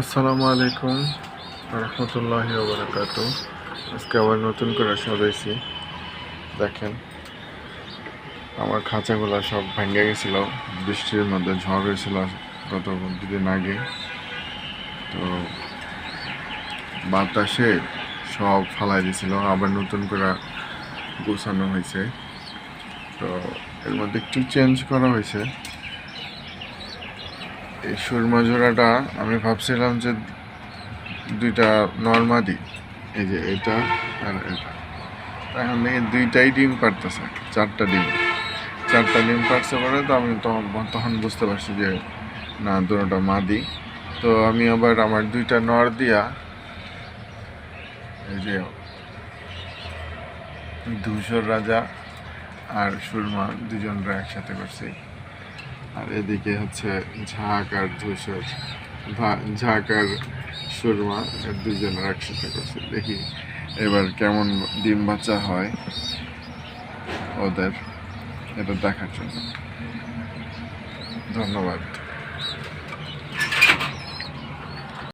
আসসালামু আলাইকুম রহমতুল্লাহ বারাকাতু আজকে আবার নতুন করে সাজাইছি। দেখেন, আমার খাঁচাগুলো সব ভেঙে গেছিল, বৃষ্টির মধ্যে ঝড় হয়েছিল গত দুদিন আগে। তো বাতাসে সব ফালাই দিছিল, আবার নতুন করে গোছানো হয়েছে। তো এর মধ্যে একটু চেঞ্জ করা হয়েছে। এই সুরমা জোড়াটা আমি ভাবছিলাম যে দুইটা নর্মাদি, এই যে এটা আর এটা। এখন দেখি দুইটাই ডিম পারতেছে, চারটা ডিম। চারটা ডিম পারছে পরে তো আমি তখন তখন বুঝতে পারছি যে না দুটোটা মাদি। তো আমি আবার আমার দুইটা নর দিয়া এই যে ধূসর রাজা আর সুরমা দুজনরা একসাথে করছি। আর এদিকে হচ্ছে ঝাঁক আর ধূসর ঝাঁক আর সুরমা দুজনের একসাথে করছে। দেখি এবার কেমন ডিম বাচ্চা হয় ওদের, এটা দেখার জন্য। ধন্যবাদ।